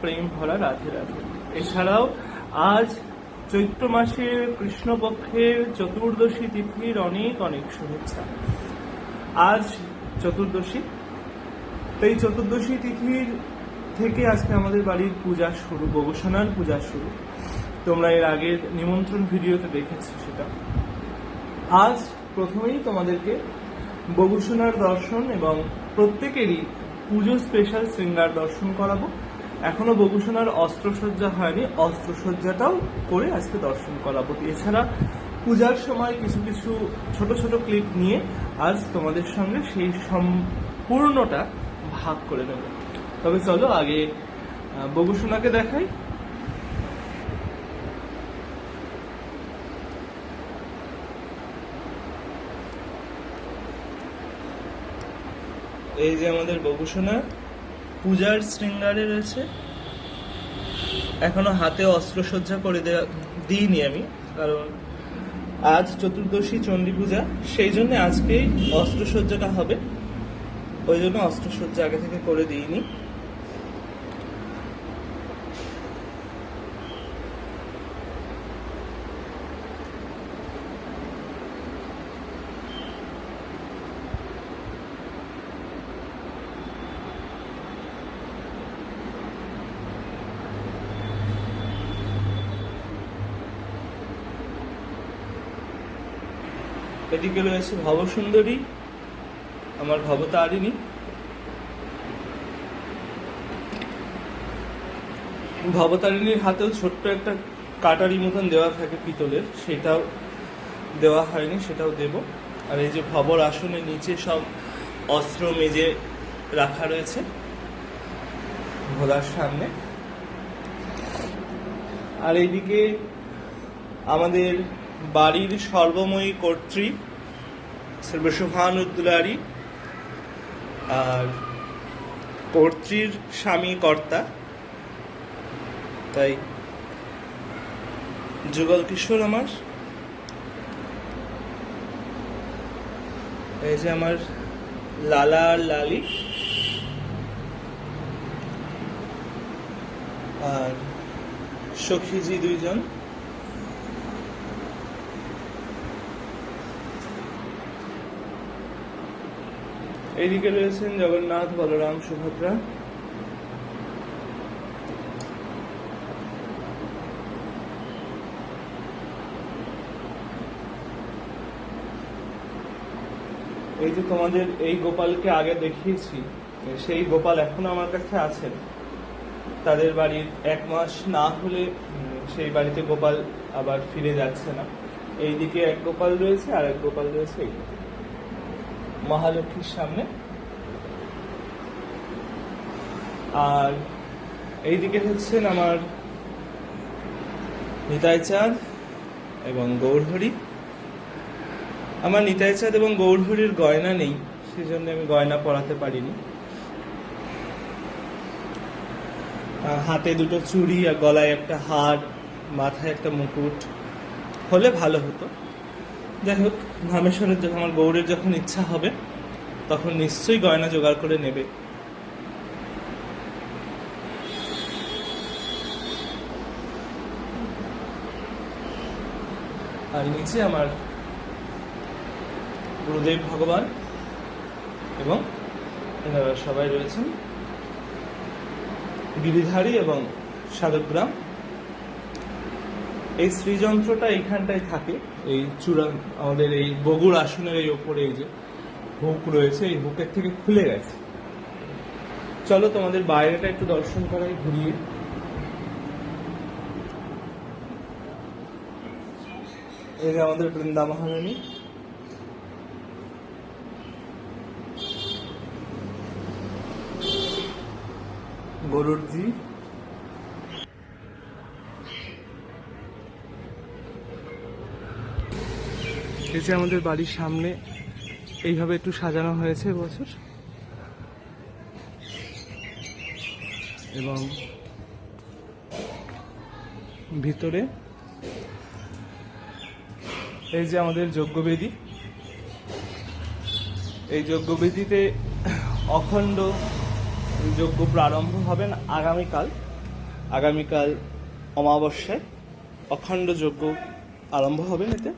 প্রেম ভরা রাধে রাধে। এছাড়াও আজ চৈত্র মাসের কৃষ্ণপক্ষের চতুর্দশী তিথির অনেক অনেক শুভেচ্ছা। আজ চতুর্দশী। এই চতুর্দশী তিথির থেকে আজকে আমাদের বাড়ির পূজা শুরু গবেষণার পূজা শুরু। তোমরা এর আগের নিমন্ত্রণ ভিডিওতে দেখেছ সেটা। আজ প্রথমেই তোমাদেরকে বগুসোনার দর্শন এবং প্রত্যেকেরই পুজো স্পেশাল শৃঙ্গার দর্শন করাবো। এখনও বগুসোনার অস্ত্রসজ্জা হয়নি, অস্ত্রসজ্জাটাও করে আজকে দর্শন করাবো। এছাড়া পূজার সময় কিছু কিছু ছোট ছোট ক্লিপ নিয়ে আজ তোমাদের সঙ্গে সেই সম্পূর্ণটা ভাগ করে নেব। তবে চলো আগে বগুসোনাকে দেখাই। এই যে আমাদের বগুসোনা পূজার শৃঙ্গারে রয়েছে। এখনও হাতে অস্ত্রসজ্জা করে দেওয়া দিইনি আমি, কারণ আজ চতুর্দশী চণ্ডী পূজা সেই জন্য আজকেই অস্ত্রসজ্জাটা হবে। ওই জন্য অস্ত্রসজ্জা আগে থেকে করে দিইনি। এদিকে রয়েছে ভবসুন্দরী, আমার ভবতারিণী। ভবতারিণীর হাতেও ছোট্ট একটা কাটারি মতন দেওয়া থাকে পিতলের, সেটাও দেওয়া হয়নি, সেটাও দেব। আর এই যে ভবর আসনের নিচে সব অস্ত্র মেজে রাখা রয়েছে, ভোলার সামনে। আর এইদিকে আমাদের বাড়ির সর্বময়ী কর্ত্রী সর্বসুহান উদ্দুলারি আর কর্ত্রীর স্বামী কর্তা। তাই যুগল কিশোর আমার। এই যে আমার লালা আর লালি। আর সখীজি দুইজন। এইদিকে রয়েছেন জগন্নাথ, বলরাম, সুভদ্রা। এই যে তোমাদের এই গোপালকে আগে দেখিয়েছি, সেই গোপাল এখনও আমার কাছে আছেন। তাদের বাড়ির এক মাস না হলে সেই বাড়িতে গোপাল আবার ফিরে যাচ্ছে না। এইদিকে এক গোপাল রয়েছে আর এক গোপাল রয়েছে, এইদিকে। মহালক্ষ্মীর সামনে। আর এইদিকে হচ্ছেন আমার নিতাই চাঁদ এবং গৌরহরি। আমার নিতাই চাঁদ এবং গৌরহরির গয়না নেই, সেজন্য আমি গয়না পরাতে পারিনি। হাতে দুটো চুড়ি আর গলায় একটা হার, মাথায় একটা মুকুট, হলে ভালো হতো। যাই হোক ধামেশ্বরের যখন আমার গৌরের যখন ইচ্ছা হবে, তখন নিশ্চয়ই গয়না জোগাড় করে নেবে। আর নিচে আমার গুরুদেব ভগবান এবং এনারা সবাই রয়েছেন। গিরিধারী এবং সাধকগ্রাম এই শ্রীযন্ত্রটা এইখানটায় থাকে। এই চূড়া আমাদের এই বগুড় আসনের এই ওপরে এই যে হুক রয়েছে, এই হুকের থেকে খুলে গেছে। চলো তোমাদের বাইরেটা একটু দর্শন করাই, ঘুরিয়ে। এই যে আমাদের বৃন্দা মহারানী। গরুরজি। এই যে আমাদের বাড়ির সামনে এইভাবে একটু সাজানো হয়েছে এবছর এবং ভিতরে এই যে আমাদের যজ্ঞবেদী, এই যজ্ঞবেদীতে অখণ্ড যজ্ঞ প্রারম্ভ হবেন আগামীকাল আগামীকাল অমাবস্যায় অখণ্ড যজ্ঞ আরম্ভ হবে এতে।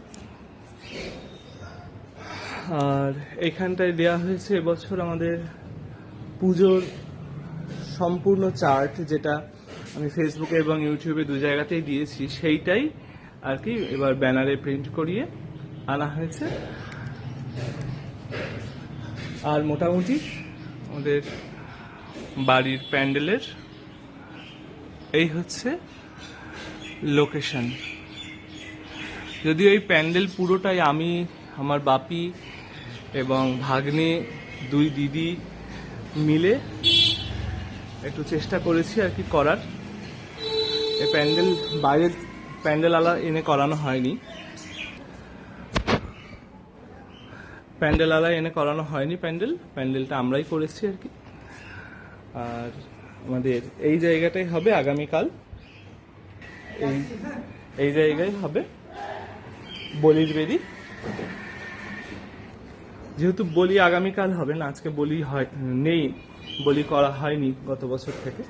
আর এইখানটায় দেয়া হয়েছে এবছর আমাদের পুজোর সম্পূর্ণ চার্ট, যেটা আমি ফেসবুকে এবং ইউটিউবে দু জায়গাতেই দিয়েছি। সেইটাই আর কি এবার ব্যানারে প্রিন্ট করিয়ে আনা হয়েছে। আর মোটামুটি আমাদের বাড়ির প্যান্ডেলের এই হচ্ছে লোকেশন। যদিও এই প্যান্ডেল পুরোটাই আমি, আমার বাপি এবং ভাগ্নে দুই দিদি মিলে একটু চেষ্টা করেছি আর কি করার। এই প্যান্ডেল বাইরের প্যান্ডেল আলা এনে করানো হয়নি। প্যান্ডেল আলা এনে করানো হয়নি প্যান্ডেল, প্যান্ডেলটা আমরাই করেছি আর কি। আর আমাদের এই জায়গাটাই হবে আগামীকাল। এই এই জায়গায় হবে বলির বেদি যেহেতু বলি আগামীকাল হবে না, আজকে বলি হয়, নেই, বলি করা হয়নি গত বছর থেকে।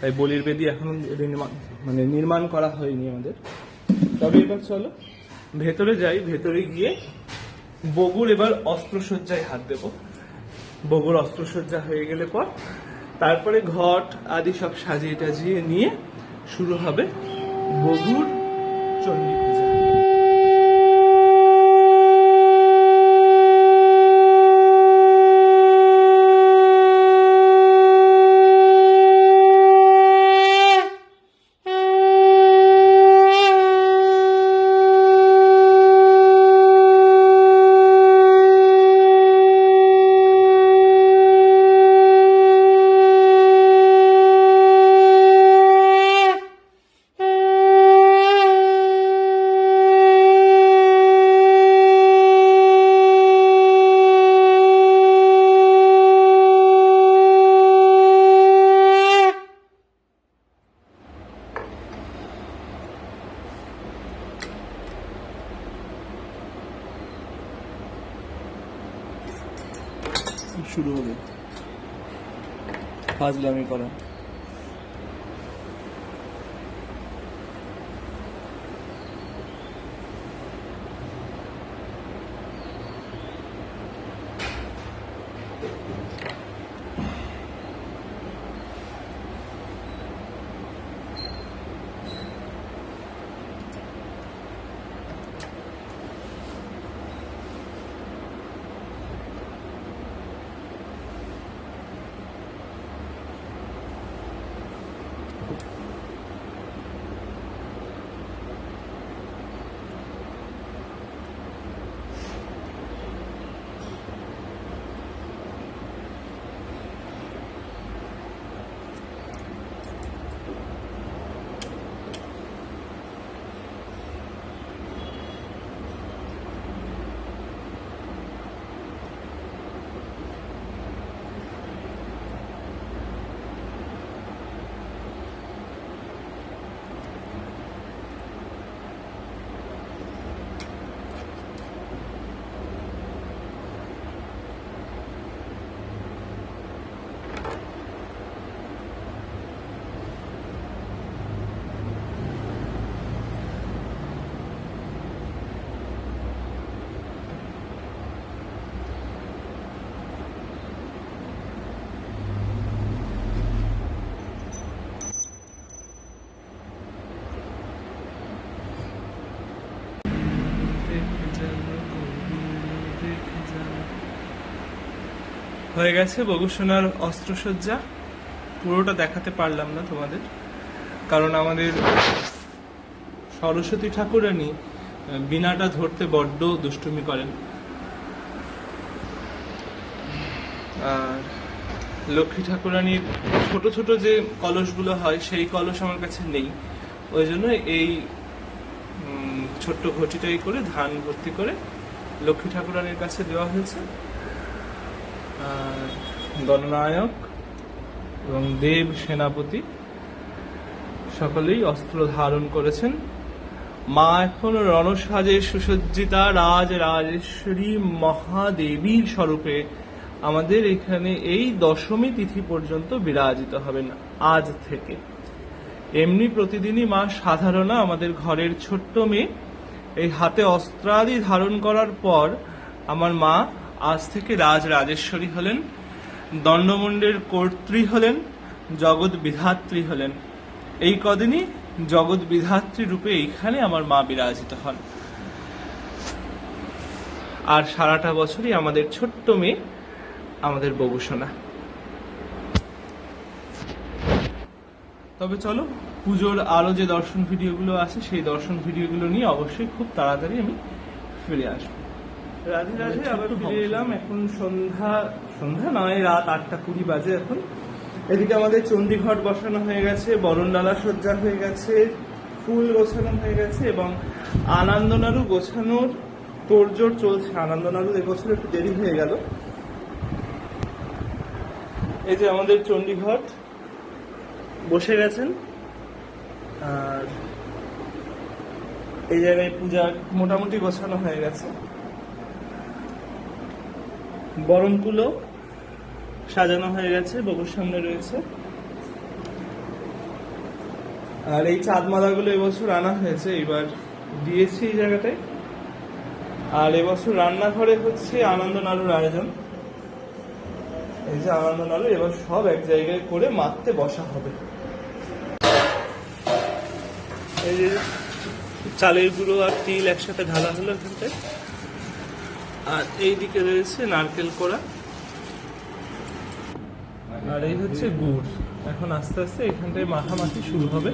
তাই বলির বেদি এখন নির্মাণ মানে নির্মাণ করা হয়নি আমাদের। তবে এবার চলো, ভেতরে যাই, ভেতরে গিয়ে বগুর এবার অস্ত্রসজ্জায় হাত দেব। বগুর অস্ত্রসজ্জা হয়ে গেলে পর তারপরে ঘট আদি সব সাজিয়ে টাজিয়ে নিয়ে শুরু হবে বগুর চণ্ডী পূজা শুরু হবে। ফাজলামি করা। হয়ে গেছে বগুসোনার অস্ত্রসজ্জা। পুরোটা দেখাতে পারলাম না তোমাদের। কারণ আমাদের সরস্বতী ঠাকুরানি বীণাটা ধরতে বড্ড দুষ্টুমি করেন। আর লক্ষ্মী ঠাকুরানীর ছোট ছোট যে কলসগুলো হয়, সেই কলস আমার কাছে নেই। ওই জন্য এই ছোট্ট ঘটিটাই করে ধান ভর্তি করে লক্ষ্মী ঠাকুরানীর কাছে দেওয়া হয়েছে। গণনায়ক এবং দেব সেনাপতি সকলেই অস্ত্র ধারণ করেছেন। মা এখন রণসাজে সুসজ্জিতা, রাজ রাজেশ্বরী মহাদেবীর স্বরূপে আমাদের এখানে এই দশমী তিথি পর্যন্ত বিরাজিত হবেন আজ থেকে। এমনি প্রতিদিনই মা সাধারণা আমাদের ঘরের ছোট্ট মেয়ে। এই হাতে অস্ত্রাদি ধারণ করার পর আমার মা আজ থেকে রাজ রাজেশ্বরী হলেন, দণ্ডমুণ্ডের কর্ত্রী হলেন, জগৎ বিধাত্রী হলেন। এই কদিনই জগৎ বিধাত্রী রূপে এইখানে আমার মা বিরাজিত হন। আর সারাটা বছরই আমাদের ছোট্ট মেয়ে আমাদের ববুসোনা তবে চলো, পুজোর আরও যে দর্শন ভিডিওগুলো আছে, সেই দর্শন ভিডিওগুলো নিয়ে অবশ্যই খুব তাড়াতাড়ি আমি ফিরে আসব। রাধে রাধে আবার ফিরে এলাম। এখন সন্ধ্যা সন্ধ্যা নয় রাত আটটা কুড়ি বাজে এখন। এদিকে আমাদের চণ্ডীঘট বসানো হয়ে গেছে বরণডালা সজ্জা হয়ে গেছে ফুল গোছানো হয়ে গেছে এবং আনন্দনাড়ু গোছানোর তোড়জোড় চলছে। আনন্দনাড়ু এবছর একটু দেরি হয়ে গেল। এই যে আমাদের চণ্ডীঘট বসে গেছেন। আর এই জায়গায় পূজা মোটামুটি গোছানো হয়ে গেছে। বরণকুলো সাজানো হয়ে গেছে বগুর সামনে রয়েছে। আর এই চাঁদ মালাগুলো এবছর আনা হয়েছে, এবার দিয়েছি এই জায়গাটায় আর এবছর রান্নাঘরে হচ্ছে আনন্দ নাড়ুর আয়োজন। এই যে আনন্দ নাড়ু এবার সব এক জায়গায় করে মারতে বসা হবে। এই যে চালের গুঁড়ো আর তিল একসাথে ঢালা হলো এখানটায়। আর এই দিকে রয়েছে নারকেল কোড়া। আর এই হচ্ছে গুড়। এখন আস্তে আস্তে এখানটায় মাখামাখি শুরু হবে।